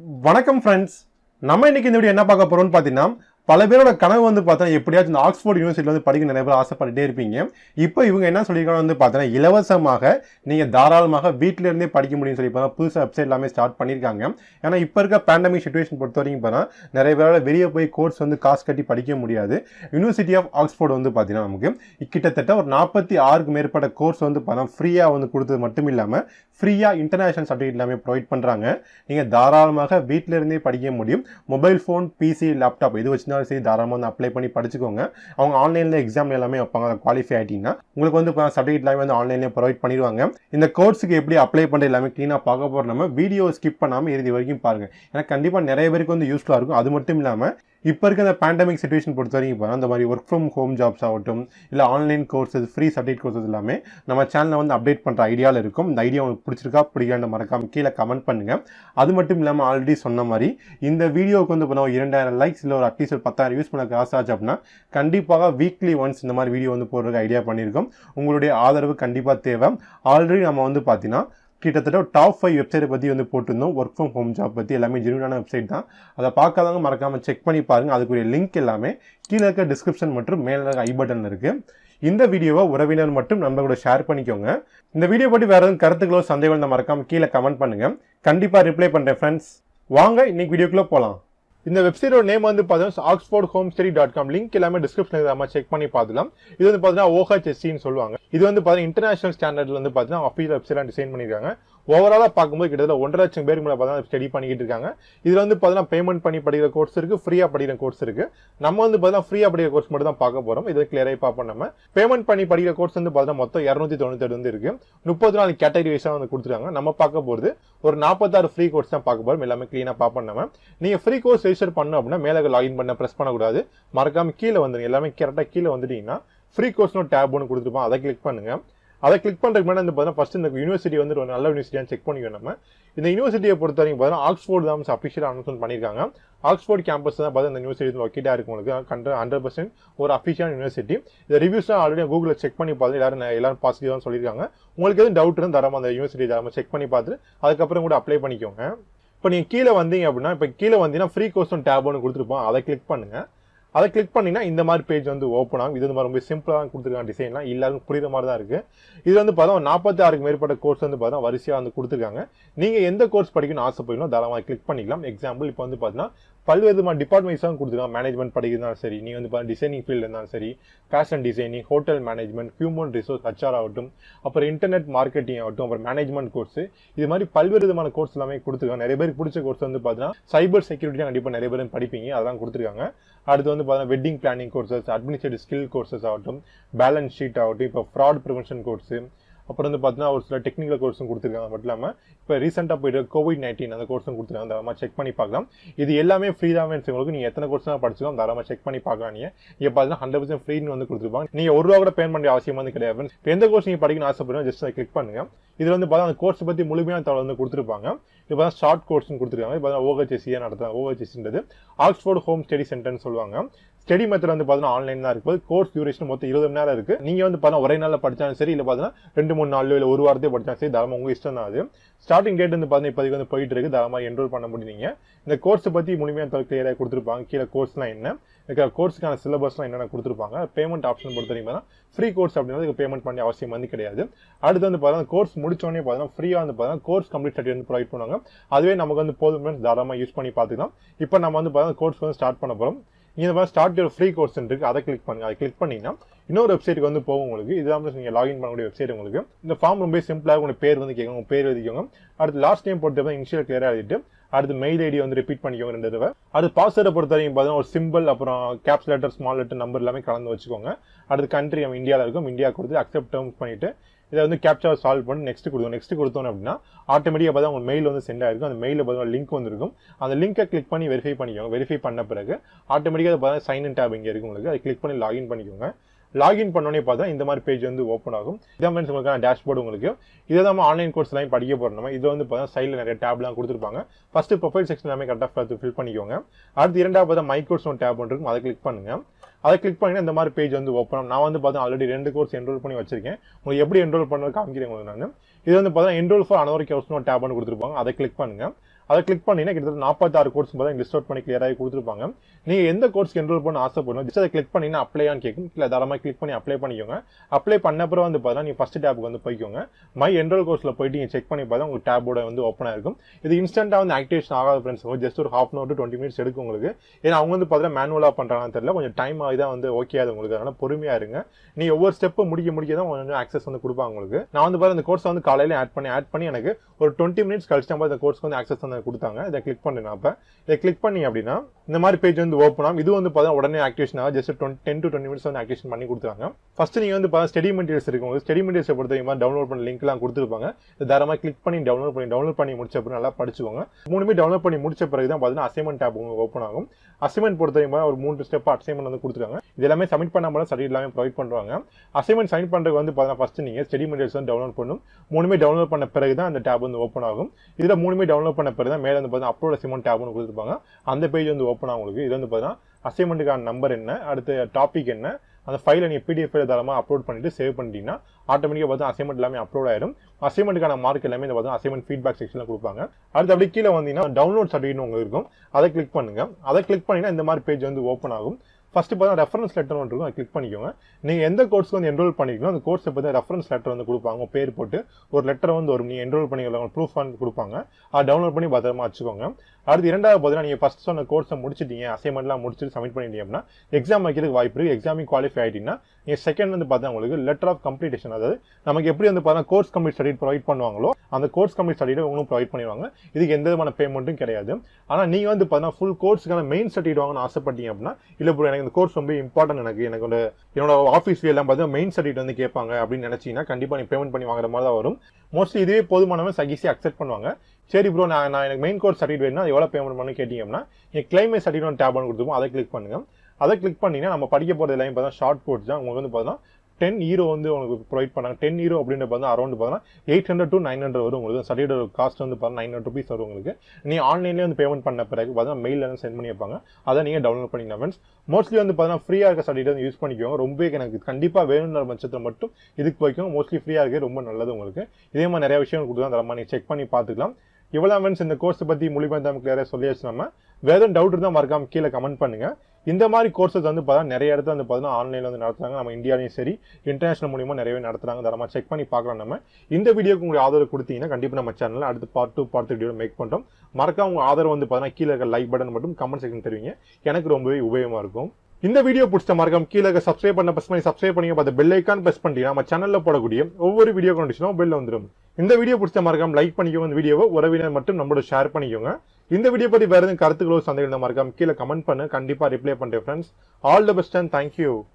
வணக்கம் ஃப்ரெண்ட்ஸ் நம்ம இன்னைக்கு இந்த வீடியோ என்ன பார்க்க போறோம்னு பார்த்தீங்கன்னா பல பேரோட கனவு வந்து பார்த்தீங்கன்னா எப்படியாச்சும் இந்த ஆக்ஸ்போர்ட் யூனிவர்சிட்டியில் வந்து படிக்க நிறைய பேர் ஆசைப்பட்டுட்டே இருப்பீங்க. இப்போ இவங்க என்ன சொல்லியிருக்காங்க வந்து பார்த்தீங்கன்னா இலவசமாக நீங்கள் தாராளமாக வீட்டிலேருந்தே படிக்க முடியும்னு சொல்லி பார்த்தா புதுசாக வெப்சைட் எல்லாமே ஸ்டார்ட் பண்ணியிருக்காங்க. ஏன்னா இப்போ இருக்க பேண்டமிக் சுச்சுவேஷன் பொறுத்த வரைக்கும் பார்த்தா நிறைய பேரால் வெளியே போய் கோர்ஸ் வந்து காசு கட்டி படிக்க முடியாது. யூனிவர்சிட்டி ஆஃப் ஆக்ஸ்போர்ட் வந்து பார்த்தீங்கன்னா நமக்கு கிட்டத்தட்ட ஒரு நாற்பத்தி ஆறுக்கு மேற்பட்ட கோர்ஸ் வந்து பார்த்தா ஃப்ரீயாக வந்து கொடுத்தது மட்டும் இல்லாமல் ஃப்ரீயாக இன்டர்நேஷ்னல் சர்டிஃபிகேட் எல்லாமே ப்ரொவைட் பண்ணுறாங்க நீங்கள் தாராளமாக வீட்டிலிருந்தே படிக்க முடியும். மொபைல் ஃபோன் பிசி லேப்டாப் எது வச்சிருந்தாலும் சரி தாராளமாக வந்து அப்ளை பண்ணி படிச்சுக்கோங்க. அவங்க ஆன்லைனில் எக்ஸாம் எல்லாமே வைப்பாங்க. குவாலிஃபை ஆகிட்டீங்கன்னா உங்களுக்கு வந்து சர்டிஃபிகேட் எல்லாமே வந்து ஆன்லைனில் ப்ரொவைட் பண்ணிடுவாங்க. இந்த கோர்ஸுக்கு எப்படி அப்ளை பண்ணுறது எல்லாமே க்ளீனாக பார்க்க போகிற நம்ம. வீடியோ ஸ்கிப் பண்ணாமல் இறுதி வரைக்கும் பாருங்கள் ஏன்னா கண்டிப்பாக நிறைய பேருக்கு வந்து யூஸ்ஃபுல்லாக இருக்கும். அது மட்டும் இல்லாமல் இப்போ இருக்க அந்த பேண்டமிக் சுச்சுவேஷன் பொறுத்த வரைக்கும் இப்போ அந்த மாதிரி ஒர்க் ஃப்ரம் ஹோம் ஜாப்ஸ் ஆகட்டும் இல்லை online courses free certificate courses எல்லாமே நம்ம சேனலில் வந்து அப்டேட் பண்ணுற ஐடியாவில் இருக்கும். இந்த ஐடியா உங்களுக்கு பிடிச்சிருக்கா பிடிக்கலான்னு மறக்காமல் கீழே கமெண்ட் பண்ணுங்கள் அது மட்டும் இல்லாமல் ஆல்ரெடி சொன்ன மாதிரி இந்த வீடியோவுக்கு வந்து இப்போ இரண்டாயிரம் லைக்ஸ் இல்லை ஒரு அட்லீஸ்ட் ஒரு பத்தாயிரம் யூஸ் பண்ண காசு ஆச்சு அப்படின்னா கண்டிப்பாக வீக்லி ஒன்ஸ் இந்த மாதிரி வீடியோ வந்து போடுறதுக்கு ஐடியா பண்ணியிருக்கோம். உங்களுடைய ஆதரவு கண்டிப்பாக தேவை. ஆல்ரெடி நம்ம வந்து பார்த்தீங்கன்னா கிட்டத்தட்ட டாப் ஃபைவ் வெப்சைட்டை பற்றி வந்து போட்டிருந்தோம். ஒர்க் ஃப்ரம் ஹோம் ஜாப் பற்றி எல்லாமே ஜெனுவனான வெப்சைட் தான். அதை பார்க்காதவங்க மறக்காமல் செக் பண்ணி பாருங்கள் அதுக்குரிய லிங்க் எல்லாமே கீழே இருக்க டிஸ்கிரிப்ஷன் மற்றும் மேலே இருக்க ஐ பட்டன் இருக்குது இந்த வீடியோவை உறவினர் மட்டும் நண்பர்களோட ஷேர் பண்ணிக்கோங்க. இந்த வீடியோ பற்றி வேறு எதுவும் கருத்துக்களோ சந்தேகம் இருந்தால் மறக்காமல் கீழே கமெண்ட் பண்ணுங்கள் கண்டிப்பாக ரிப்ளை பண்ணுறேன் ஃப்ரெண்ட்ஸ் வாங்க இன்னைக்கு வீடியோக்குள்ளே போகலாம் இந்த வெப்சைட்டோட நேம் வந்து பார்த்தீங்கன்னா Oxford home study dot com link எல்லாமே டிஸ்கிரிப்ஷன் நம்ம செக் பண்ணி பார்த்துலாம் இது வந்து பார்த்தீங்கன்னா ஓஹெச்எஸ்சின்னு சொல்லுவாங்க. இது வந்து பார்த்தீங்கன்னா இன்டர்நேஷனல் ஸ்டாண்டர்ட்ல வந்து பார்த்தீங்கன்னா அஃபீஷியல் வெப்சைட்லாம் டிசைன் பண்ணியிருக்காங்க. ஓவராலாக பார்க்கும்போது கிட்டத்தட்ட ஒன்றரை லட்சம் பேருக்கு மேலே பார்த்தா ஸ்டடி பண்ணிக்கிட்டு இருக்காங்க. இதில் வந்து பார்த்தீங்கன்னா பேமெண்ட் பண்ணி படிக்கிற கோர்ஸ் இருக்குது ஃப்ரீயாக படிக்கிற கோர்ஸ் இருக்குது நம்ம வந்து பார்த்தீங்கன்னா ஃப்ரீயாக படிக்கிற கோர்ஸ் மட்டும் தான் பார்க்க போகிறோம் இது கிளியராக பார்ப்போம் நம்ம. பேமெண்ட் பண்ணி படிக்கிற கோர்ஸ் வந்து பார்த்தீங்கன்னா மொத்தம் இரநூத்தி தொண்ணூற்றி வந்து இருக்குது முப்பத்தி நாலு கேட்டகரி வைஸாக வந்து கொடுத்துருக்காங்க. நம்ம பார்க்க போகிறது ஒரு நாற்பத்தாறு ஃப்ரீ கோர்ஸ் தான் பார்க்க போகிறோம் எல்லாமே க்ளீனாக பார்ப்போம் நம்ம. நீங்கள் ஃப்ரீ கோர்ஸ் ரெஜிஸ்டர் பண்ணணும் அப்படின்னா மேலே லாகின் பண்ண ப்ரெஸ் பண்ணக்கூடாது. மறக்காமல் கீழே வந்துடுங்க எல்லாமே கரெக்டாக கீழே வந்துட்டீங்கன்னா ஃப்ரீ கோர்ஸ்னு டேப் ஒன்று கொடுத்துருப்போம். அதை கிளிக் பண்ணுங்கள் அதை கிளிக் பண்ணுறதுக்கு முன்னாடி வந்து பார்த்தீங்கன்னா ஃபஸ்ட் இந்த யூனிவர்சிட்டி வந்து ஒரு நல்ல யூனிவர்சிட்டியாக செக் பண்ணிக்கணும் நம்ம. இந்த யூனிவர்சிட்டியை பொறுத்த வரைக்கும் பார்த்தீங்கன்னா ஆக்ஸ்போர்ட் தான் அஃபிஷியல் அனௌன்ஸ்மெண்ட் பண்ணியிருக்காங்க. ஆக்ஸ்போர்ட் கேம்பஸ் தான் பார்த்தா இந்த யூனிவர்சிட்டி லொக்கேட்டாக இருக்கும் உங்களுக்கு. கண்ட ஹண்ட்ரட் பர்சன்ட் ஒரு அஃபிஷியல் யூனிவர்சிட்டி இந்த ரிவ்யூஸ்லாம் ஆல்ரெடி கூகுளில் செக் பண்ணி பார்த்து எல்லாரும் எல்லாரும் பாசிட்டிவ் சொல்லியிருக்காங்க. உங்களுக்கு எதுவும் டவுட் இருந்தால் தரமா அந்த யூனிவர்சிட்டி தரமா செக் பண்ணி பார்த்துட்டு அதுக்கப்புறம் கூட அப்ளை பண்ணிக்கோங்க. இப்போ நீங்கள் கீழே வந்தீங்க அப்படின்னா இப்போ கீழே வந்தீங்கன்னா ஃப்ரீ கோர்ஸ் டேப் ஒன்று கொடுத்துருப்போம். அதை கிளிக் பண்ணுங்கள் அதை கிளிக் பண்ணினா இந்த மாதிரி பேஜ் வந்து ஓப்பன் ஆகும். இது வந்து ரொம்ப சிம்பிளாக தான் கொடுத்துருக்காங்க டிசைன்லாம் எல்லாருக்கும் புரியுற மாதிரி தான் இருக்குது இது வந்து பார்த்தா நாற்பத்தி ஆறுக்கு மேற்பட்ட கோர்ஸ் வந்து பார்த்தா வரிசையாக வந்து கொடுத்துருக்காங்க. நீங்கள் எந்த கோர்ஸ் படிக்கணும்னு ஆசைப்படுங்களோ தாராளமாக கிளிக் பண்ணிக்கலாம். எக்ஸாம்பிள் இப்போ வந்து பார்த்தீங்கன்னா பல்வேறு விதமான டிபார்ட்மெண்ட்ஸாக கொடுத்துருக்காங்க. மேனேஜ்மெண்ட் படிக்கிறதாலும் சரி நீங்கள் வந்து பார்த்தா டிசைனிங் ஃபீல்டு இருந்தாலும் சரி fashion designing hotel management human resource HR ஆகட்டும் அப்புறம் இன்டர்நெட் மார்க்கெட்டிங் ஆகட்டும் அப்புறம் மேனேஜ்மெண்ட் கோர்ஸ் இது மாதிரி பல்வேறு விதமான கோர்ஸ் எல்லாமே கொடுத்துருக்காங்க. நிறைய பேருக்கு பிடிச்ச கோர்ஸ் வந்து பார்த்தீங்கன்னா சைபர் செக்யூரிட்டி கண்டிப்பாக நிறைய பேர் படிப்பீங்க. அதெல்லாம் கொடுத்துருக்காங்க. அடுத்து வந்து பார்த்தீங்கன்னா wedding planning courses administrative skill courses ஆகட்டும் பேலன்ஸ் ஷீட் ஆகட்டும் இப்போ ஃப்ராட் ப்ரிவென்ஷன் கோர்ஸு அப்புறம் வந்து பார்த்தீங்கன்னா ஒரு சில டெக்னிக்கல் கோர்ஸும் கொடுத்துருக்காங்க. மட்டும் இல்லாமல் இப்போ ரீசெண்டாக போயிட்டு கோவிட் நைன்டீன் அந்த கோர்ஸும் கொடுத்துருக்காங்க. தாராளமாக செக் பண்ணி பார்க்கலாம். இது எல்லாமே ஃப்ரீ தான் உங்களுக்கு நீங்கள் எத்தனை கோர்ஸ் தான் படிச்சிக்கலாம். தாராளமாக செக் பண்ணி பார்க்கலாம் நீங்கள் இங்கே பார்த்தீங்கன்னா ஹண்ட்ரட் பர்சன்ட் ஃப்ரீன்னு வந்து கொடுத்துருப்பாங்க. நீங்கள் ஒரு ரூபா கூட பேமெண்ட் பண்ண அவசியம் வந்து கிடையாது இப்போ எந்த கோர்ஸ் நீங்கள் படிக்கணும் ஆசைப்படுறோம் ஜஸ்ட் அதை கிளிக் பண்ணுங்கள் இதில் வந்து பார்த்தா அந்த கோர்ஸ் பற்றி முழுமையான தகவல் வந்து கொடுத்துருப்பாங்க. இப்போ தான் ஷார்ட் கோர்ஸ்னு கொடுத்துருக்காங்க. இப்போ தான் ஓஹெச்எஸ்சியாக நடத்துகிறாங்க ஓஹெச்எஸ்ன்றது ஆக்ஸ்போர்ட் ஹோம் ஸ்டடி சென்டர்னு சொல்லுவாங்க. ஸ்டடி மெத்தட் வந்து பார்த்தீங்கன்னா ஆன்லைன் தான் இருக்குது. கோர்ஸ் டியூரேஷன் மொத்தம் இருபது மணி நேரம் இருக்கு. நீங்க வந்து பார்த்தா ஒரே நாளில் படிச்சாலும் சரி இல்லை பார்த்தீங்கன்னா ரெண்டு மூணு நாள் இல்லை ஒரு வாரத்தையே படிச்சாலும் சரி தாராளமாக உங்கள் இஷ்டம் தான் அது. ஸ்டார்டிங் டேட் வந்து பார்த்தீங்கன்னா இப்போதைக்கு வந்து போயிட்டு இருக்கு. தாராளமாக என்ரோல் பண்ண முடியுங்க. இந்த கோர்ஸை பற்றி முழுமையாக கிளியராக கொடுத்துருப்பாங்க. கீழே கோர்ஸ்லாம் என்ன? இருக்கிற கோர்ஸுக்கான சிலபஸ்லாம் என்னென்ன கொடுத்துருப்பாங்க? பேமெண்ட் ஆப்ஷன் பொறுத்த வரைக்கும் ஃப்ரீ கோர்ஸ் அப்படின்னா பேமெண்ட் பண்ணி அவசியம் வந்து கிடையாது. அடுத்து வந்து பார்த்தீங்கன்னா கோர்ஸ் முடிச்சோடனே பார்த்தீங்கன்னா ஃப்ரீயாக வந்து பார்த்தீங்கன்னா கோர்ஸ் கம்ப்ளீட் சர்டிஃபிகேட் வந்து ப்ரொவைட் பண்ணுவாங்க. அதுவே நமக்கு வந்து போதும் தாராளமாக யூஸ் பண்ணி பார்த்துக்கலாம். இப்போ நம்ம வந்து பார்த்தீங்கன்னா கோர்ஸ் வந்து ஸ்டார்ட் பண்ண போகிறோம் இந்த மாதிரி ஸ்டார்ட் யூர் ஃப்ரீ கோர்ஸ் இருக்கு அதை கிளிக் பண்ணுங்க அதை கிளிக் பண்ணிங்கன்னா இன்னொரு வெப்சைட்டுக்கு வந்து போகும் உங்களுக்கு. இதுதான் நீங்கள் லாகின் பண்ணக்கூடிய வெப்சைட் உங்களுக்கு. இந்த ஃபார்ம் ரொம்ப சிம்பிளாக உங்க பேர் வந்து கேட்கும். பேர் எழுதிக்கோங்க. அடுத்து லாஸ்ட் டைம் போட்டு இனிஷியல் கிளியராக எழுதிட்டு அடுத்து மெயில் ஐடி வந்து ரிப்பீட் பண்ணிக்கோங்க ரெண்டு தடவை. அது பாஸ்வேர்டை பொறுத்த வரைக்கும் பார்த்தீங்கன்னா ஒரு சிம்பிள் அப்புறம் caps letter small letter number எல்லாமே கலந்து வச்சுக்கோங்க. அடுத்து கண்ட்ரி நம்ம இந்தியாவில் இருக்கும். இந்தியா கொடுத்து அக்செப்ட் டேர்ம்ஸ் பண்ணிட்டு இதை வந்து கேப்சா சால்வ் பண்ணி நெக்ஸ்ட் கொடுக்கும் நெக்ஸ்ட் கொடுத்தோம் அப்படின்னா ஆட்டோமேட்டிக்காக பார்த்தா உங்கள் மெயில் வந்து சென்ட் ஆயிருக்கும். அந்த மெயிலில் பார்த்தா லிங்க் வந்துருக்கும். அந்த லிங்கை கிளிக் பண்ணி வெரிஃபை பண்ணிக்கோங்க. வெரிஃபை பண்ண பிறகு ஆட்டோமேட்டிக்காக பார்த்தா சைன் இன் டேப் இங்கே இருக்கும் உங்களுக்கு. அதை கிளிக் பண்ணி லாகின் பண்ணிக்கோங்க. லாகின் பண்ணோடனே பார்த்தா இந்த மாதிரி பேஜ் வந்து ஓப்பன் ஆகும். இதான் ஃப்ரெண்ட்ஸ் உங்களுக்கான டேஷ்போர்டு உங்களுக்கு. இதை நம்ம ஆன்லைன் கோர்ஸ் எல்லாம் படிக்க போகிறோம் நம்ம. இது வந்து பார்த்தா சைடில் நிறைய டேப்லாம் கொடுத்துருப்பாங்க. ஃபர்ஸ்ட் ப்ரொஃபைல் செக்ஷன் எல்லாமே கரெக்டாக பார்த்து ஃபில் பண்ணிக்கோங்க. அடுத்து இரண்டாவது பார்த்தா மை கோர்ஸ் ஒன்று டேப் இருக்கும். அதை கிளிக் பண்ணுங்கள் அதை கிளிக் பண்ணி இந்த மாதிரி பேஜ் வந்து ஓப்பன் நான் வந்து பார்த்தா ஆல்ரெடி ரெண்டு கோர்ஸ் என்ரோல் பண்ணி வச்சிருக்கேன். உங்களுக்கு எப்படி என்ரோல் பண்ணுறது காமிக்கிறேன் உங்களுக்கு நான். இது வந்து பார்த்தா என்ரோல் ஃபார் அனவர் கோர்ஸ்னு டேப் ஒன்று கொடுத்துருப்பாங்க. அதை கிளிக் பண்ணுங்கள் அதை கிளிக் பண்ணீங்கன்னா கிட்டத்தட்ட நாற்பத்தாறு கோர்ஸ் பார்த்தா லிஸ்ட் அவுட் பண்ணி கிளியராகி கொடுத்துருப்பாங்க. நீங்க எந்த கோர்ஸ்க்கு என்ரோல் பண்ண ஆசைப்படணும் ஜஸ்ட் அதை கிளிக் பண்ணினா அப்ளையான்னு கேட்கும். இல்லை தாராளமாக கிளிக் பண்ணி அப்ளை பண்ணிக்கோங்க. அப்ளை பண்ண அப்புறம் வந்து பார்த்தா நீ ஃபர்ஸ்ட் டேப்புக்கு வந்து போய்க்கோங்க. மை என்ரோல் கோர்ஸ்ல போயிட்டு நீங்க செக் பண்ணி பார்த்தா உங்களுக்கு டேபோட வந்து ஓப்பன் இருக்கும். இது இன்ஸ்டன்ட்டாக வந்து ஆக்டிவேஷன் ஆகாத ஃப்ரெண்ட்ஸ் ஜஸ்ட் ஒரு half an to twenty minutes எடுக்கும் உங்களுக்கு. ஏன்னா அவங்க வந்து பார்த்தீங்கன்னா மேனுவலாக பண்ணுறாங்கன்னு தெரியல. கொஞ்சம் டைம் ஆகி தான் வந்து ஓகே ஆகுது உங்களுக்கு. அதனால பொறுமையா இருங்க. நீ ஒவ்வொரு ஸ்டெப்பும் முடிக்க முடிக்க தான் கொஞ்சம் ஆக்சஸ் வந்து கொடுப்பாங்க உங்களுக்கு. நான் வந்து பாருங்க இந்த கோர்ஸ் வந்து காலையில ஆட் பண்ணி ஆட் பண்ணி எனக்கு ஒரு டுவெண்ட்டி மினிட்ஸ் கழிச்சு தான் இந்த கோர்ஸ்க்கு வந்து ஆக்சஸ் வந்து கொடுத்தாங்க. இதை கிளிக் பண்ணேன் அப்போ. இதை கிளிக் பண்ணி அப்படின்னா இந்த மாதிரி பேஜ் வந்து ஓப்பன் ஆகும். இது வந்து பார்த்தா உடனே ஆக்டிவேஷன் ஆகும் just twenty ten to twenty minutes வந்து ஆக்டிவேஷன் பண்ணி கொடுத்துருவாங்க. ஃபர்ஸ்ட் நீங்க வந்து பார்த்தா ஸ்டடி மெட்டீரியல்ஸ் இருக்கு ஸ்டெடி ஸ்டடி மெட்டீரியல்ஸ் பொறுத்த மாதிரி டவுன்லோட் பண்ண லிங்க்லாம் கொடுத்துருப்பாங்க. இது தாராளமாக கிளிக் பண்ணி டவுன்லோட் பண்ணி டவுன்லோட் பண்ணி முடிச்ச அப்புறம் நல்லா படிச்சுக்கோங்க. மூணுமே டவுன்லோட் பண்ணி முடிச்ச பிறகு தான் பார்த்தீங்கன்னா அசைன்மெண்ட் டேப் உங்களுக்கு ஓப்பன் ஆகும். அசைன்மெண்ட் பொறுத்த வரைக்கும் ஒரு மூணு ஸ்டெப் அசைன்மெண்ட் வந்து கொடுத்துருக்காங்க. இது எல்லாமே சப்மிட் பண்ணாமல் ஸ்டடி எல்லாமே ப்ரொவைட் பண்ணுவாங்க அசைன்மெண்ட் சைன் பண்ணுறதுக்கு வந்து பார்த்தீங்கன்னா ஃபஸ்ட்டு நீங்கள் ஸ்டடி மெட்டீரியல்ஸ் வந்து டவுன்லோட் பண்ணும் மூணுமே டவுன்லோட் பண்ண பிறகு தான் அந்த டேப் வந்து ஓப்பன் ஆகும். இதில் மூணுமே டவுன்லோட் பண்ண பிறகு தான் மேலே வந்து பார்த்தீங்கன்னா அப்லோட் அசைன்மெண்ட் டேப்னு கொடுத்துருப்பாங்க. அந்த பேஜ் வந்து ஓப்பன் ஆகும் உங்களுக்கு. இது வந்து பார்த்தீங்கன்னா அசைன்மெண்ட்டுக்கான நம்பர் என்ன? அடுத்த டாபிக் என்ன? அந்த ஃபைலை நீங்கள் பிடிஎஃப் தரமாக அப்லோட் பண்ணிட்டு சேவ் பண்ணிட்டீங்கன்னா ஆட்டோமேட்டிக்காக பார்த்தா அசைன்மெண்ட் எல்லாமே அப்லோட் ஆயிடும். அசைன்மெண்ட்டுக்கான மார்க் எல்லாமே இந்த பார்த்தா அசைன்மெண்ட் ஃபீட்பேக் செக்ஷனில் கொடுப்பாங்க. அடுத்து அப்படி கீழே வந்தீங்கன்னா டவுன்லோட் சர்டிஃபிகேட் உங்களுக்கு இருக்கும். அதை கிளிக் பண்ணுங்க. அதை கிளிக் பண்ணிங்கன்னா இந்த மாதிரி பேஜ் வந்து ஓப்பன் ஆகும். ஃபஸ்ட்டு பார்த்தா ரெஃபரன்ஸ் லெட்டர் ஒன்று இருக்கும். கிளிக் பண்ணிக்கோங்க. நீங்கள் எந்த கோர்ஸ்க்கு வந்து என்ரோல் பண்ணிக்கணும் அந்த கோர்ஸை பற்றி ரெஃபரன்ஸ் லெட்டர் வந்து கொடுப்பாங்க. பேர் போட்டு ஒரு லெட்டர் வந்து ஒரு நீங்கள் என்ரோல் பண்ணிக்கலாம். ப்ரூஃப் வந்து கொடுப்பாங்க. அதை டவுன்லோட் பண்ணி பத்திரமா வச்சுக்கோங்க. அடுத்து இரண்டாவது பார்த்தீங்கன்னா நீங்கள் ஃபர்ஸ்ட் சொன்ன கோர்ஸை முடிச்சிட்டீங்க. அசைன்மெண்ட்லாம் முடிச்சுட்டு சப்மிட் பண்ணிட்டீங்க அப்படின்னா எக்ஸாம் வைக்கிறதுக்கு வாய்ப்பு இருக்குது எக்ஸாமிங் குவாலிஃபை ஆகிட்டீங்கன்னா நீங்கள் செகண்ட் வந்து பார்த்தா உங்களுக்கு லெட்டர் ஆஃப் கம்ப்ளீட்டேஷன் அதாவது நமக்கு எப்படி வந்து பார்த்தா கோர்ஸ் கம்ப்ளீட் ஸ்டடி ப்ரொவைட் பண்ணுவாங்களோ அந்த கோர்ஸ் கம்ப்ளீட் ஸ்டடியை உங்களுக்கு ப்ரொவைட் பண்ணிடுவாங்க. இதுக்கு எந்த விதமான பேமெண்ட்டும் கிடையாது. ஆனால் நீங்கள் வந்து பார்த்தீங்கன்னா ஃபுல் கோர்ஸுக்கான மெயின் சர்டிஃபிகேட் வாங்கணும்னு ஆசைப்பட்டீங்க அப்படின்னா இல்லை ப்ரோ எனக்கு இந்த கோர்ஸ் ரொம்ப இம்பார்ட்டன்ட் எனக்கு. எனக்கு ஒரு என்னோட ஆஃபீஸ்ல எல்லாம் பார்த்தீங்கன்னா மெயின் சர்டிஃபிகேட் வந்து கேட்பாங்க அப்படின்னு நினைச்சீங்கன்னா கண்டிப்பாக நீ பேமெண்ட் பண்ணி வாங்குற மாதிரி தான் வரும். மோஸ்ட்லி இதுவே போதுமானவங்க சகிசி அக்செப்ட் பண்ணுவாங்க. சரி ப்ரோ நான் நான் எனக்கு மெயின் கோர்ஸ் சர்டிஃபிகேட் வேணும்னா எவ்வளோ பேமெண்ட் பண்ணி கேட்டிங்கன்னா அப்படின்னா நீங்கள் கிளைமே சர்டிஃபிகேட் டேப் பண்ணி கொடுத்துருப்போம் அதை கிளிக் பண்ணுங்க. அதை கிளிக் பண்ணீங்கன்னா நம்ம படிக்க போகிறது எல்லாமே பார்த்தா ஷார்ட் கோட்ஸ் தான். உங்களுக்கு வந்து பார்த்தீங்கன்னா டென் ஹீரோ வந்து உங்களுக்கு ப்ரொவைட் பண்ணாங்க. டென் ஹீரோ அப்படின்ற பார்த்தா அரௌண்ட் பார்த்தீங்கன்னா eight hundred to nine hundred வரும் உங்களுக்கு. சர்டிஃபிகேட் காஸ்ட் வந்து பார்த்தா நைன் ஹண்ட்ரட் ருபீஸ் வரும் உங்களுக்கு. நீ ஆன்லைன்லேயே வந்து பேமெண்ட் பண்ண பிறகு பார்த்தீங்கன்னா மெயில் எல்லாம் சென்ட் பண்ணி வைப்பாங்க அதை நீங்கள் டவுன்லோட் பண்ணிக்கலாம் ஃப்ரெண்ட்ஸ் மோஸ்ட்லி வந்து பார்த்தீங்கன்னா ஃப்ரீயாக இருக்க சர்டிஃபிகேட் வந்து யூஸ் பண்ணிக்கோங்க. ரொம்ப எனக்கு கண்டிப்பாக வேணுன்ற பட்சத்தில் மட்டும் இதுக்கு போய்க்கும் மோஸ்ட்லி ஃப்ரீயாக இருக்குது ரொம்ப நல்லது உங்களுக்கு. இதே மாதிரி நிறைய விஷயம் கொடுத்து தரமா நீங்கள் செக் பண்ணி பார்த்துக்கலாம். இவ்வளோ ஃப்ரெண்ட்ஸ் இந்த கோர்ஸை பற்றி மொழிபெயர்ந்தாமல் கிளியராக சொல்லியாச்சு நம்ம. வேறு எதுவும் டவுட் இருந்தால் மறக்காமல் கீழே கமெண்ட் பண்ணுங்க. இந்த மாதிரி கோர்சஸ் வந்து பார்த்தா நிறைய இடத்துல வந்து பார்த்தீங்கன்னா ஆன்லைனில் வந்து நடத்துறாங்க. நம்ம இந்தியாலையும் சரி இன்டர்நேஷனல் மூலியமாக நிறையவே நடத்துறாங்க. தரமாக செக் பண்ணி பார்க்கலாம் நம்ம. இந்த வீடியோக்கு உங்களுக்கு ஆதரவு கொடுத்தீங்கன்னா கண்டிப்பாக நம்ம சேனலில் அடுத்து part two part video make பண்ணுறோம் மறக்காம உங்கள் ஆதரவு வந்து பார்த்தீங்கன்னா கீழே இருக்க லைக் பட்டன் மட்டும் கமெண்ட் செக்ஷன் தருவீங்க. எனக்கு ரொம்பவே உபயோகமாக இருக்கும். இந்த வீடியோ பிடிச்ச மறக்காம கீழே சப்ஸ்கிரைப் பண்ண பஸ் பண்ணி சப்ஸ்கிரைப் பண்ணி பார்த்து பெல் ஐக்கான் பிரஸ் பண்ணிட்டீங்கன்னா நம்ம சேனலில் போடக்கூடிய ஒவ்வொரு வீடியோ கண்டிஷனும் பெல்ல வந்துடும் இந்த வீடியோ பிடிச்ச மறக்காம லைக் பண்ணிக்கோங்க. இந்த வீடியோவை உறவினர் மட்டும் நம்மளோட ஷேர் பண்ணிக்கோங்க. இந்த வீடியோ பற்றி வேற எதுவும் கருத்துக்களோ சந்தேகம் மறக்காம கீழே கமெண்ட் பண்ணு. கண்டிப்பா ரிப்ளை பண்ணுறேன் friends all the best and thank you